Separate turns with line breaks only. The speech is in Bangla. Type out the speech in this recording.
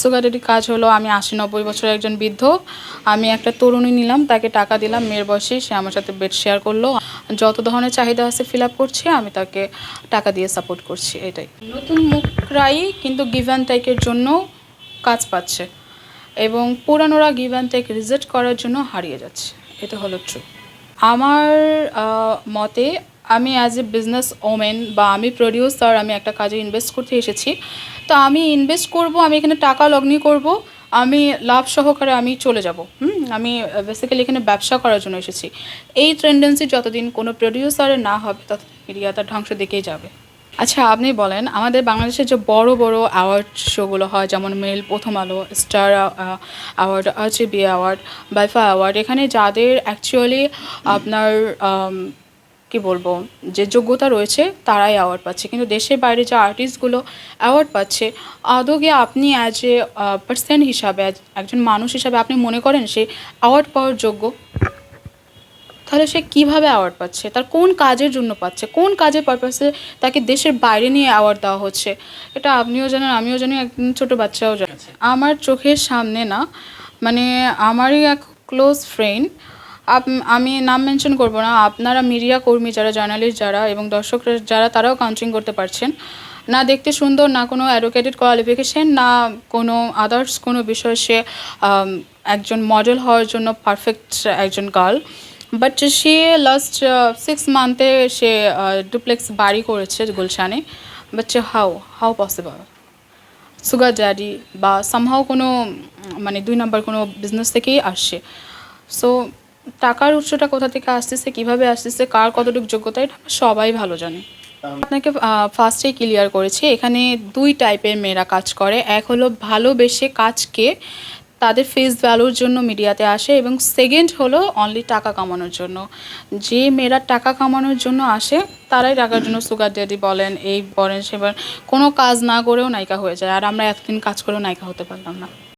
সুগার ডেডির কাজ হলো, আমি আশি নব্বই বছরের একজন বৃদ্ধ। আমি একটা তরুণী নিলাম, তাকে টাকা দিলাম, মেয়ের বয়সে সে আমার সাথে বেড শেয়ার করল। যত ধরনের চাহিদা আছে ফিল আপ করছি, আমি তাকে টাকা দিয়ে সাপোর্ট করছি, এটাই। নতুন মুখরাই কিন্তু গিভ অ্যান্ড টেকের জন্য কাজ পাচ্ছে এবং পুরানোরা গিভ অ্যান্ড টেক রিজেক্ট করার জন্য হারিয়ে যাচ্ছে এটা হলো ট্রু আমার মতে আমি অ্যাজ এ বিজনেস ওমেন বা আমি প্রডিউসার আমি একটা কাজে ইনভেস্ট করতে এসেছি। তো আমি ইনভেস্ট করব, আমি এখানে টাকা লগ্নি করব, আমি লাভ সহকারে আমি চলে যাব। হুম, আমি বেসিক্যালি এখানে ব্যবসা করার জন্য এসেছি। এই টেন্ডেন্সি যতদিন কোনো প্রডিউসারের না হবে ততদিন মিডিয়া তার ধ্বংস দিকেই যাবে। আচ্ছা আপনি বলেন, আমাদের বাংলাদেশের যে বড় বড় অ্যাওয়ার্ড শোগুলো হয়, যেমন mail Prothom Alo, star award RGB award বাইফা award এখানে যাদের অ্যাকচুয়ালি আপনার কি বলব, যে যোগ্যতা রয়েছে তারাই অ্যাওয়ার্ড পাচ্ছে। কিন্তু দেশের বাইরে যে আর্টিস্টগুলো অ্যাওয়ার্ড পাচ্ছে, আদৌ কি আপনি অ্যাজ এ পার্সন হিসাবে একজন মানুষ হিসাবে আপনি মনে করেন সে অ্যাওয়ার্ড পাওয়ার যোগ্য? তাহলে সে কীভাবে অ্যাওয়ার্ড পাচ্ছে? তার কোন কাজের জন্য পাচ্ছে? কোন কাজের পারপাসে তাকে দেশের বাইরে নিয়ে অ্যাওয়ার্ড দেওয়া হচ্ছে? এটা আপনিও জানেন, আমিও জানি, একজন ছোটো বাচ্চাও জানে। আমার চোখের সামনে না মানে আমারই এক ক্লোজ ফ্রেন্ড আমি নাম মেনশন করব না। আপনারা মিডিয়া কর্মী যারা জার্নালিস্ট যারা এবং দর্শকরা যারা, তারাও কাউন্সিলিং করতে পারছেন। না দেখতে সুন্দর, না কোনো অ্যাডভোকেটেড কোয়ালিফিকেশন না কোনো আদার্স কোনো বিষয় সে একজন মডেল হওয়ার জন্য পারফেক্ট একজন গার্ল বাট সে লাস্ট সিক্স মান্থে সে ডুপ্লেক্স বাড়ি করেছে গুলশানে। But how how possible sugar daddy বা সামহাও কোনো মানে দুই নম্বর কোনো বিজনেস থেকেই আসছে সো টাকার উৎসটা কোথা থেকে আসতেছে কীভাবে আসতেছে কার কতটুকু যোগ্যতা এটা সবাই ভালো জানে। আপনাকে ফার্স্টেই ক্লিয়ার করেছি এখানে দুই টাইপের মেয়েরা কাজ করে। এক হলো ভালোবেসে কাজকে তাদের ফেস ভ্যালুর জন্য মিডিয়াতে আসে এবং সেকেন্ড হলো অনলি টাকা কামানোর জন্য। যে মেয়েরা টাকা কামানোর জন্য আসে তারাই টাকার জন্য সুগার ড্যাডি বলেন এই বলেন সে বলেন কোনো কাজ না করেও নায়িকা হয়ে যায়। আর আমরা এতদিন কাজ করেও নায়িকা হতে পারলাম না।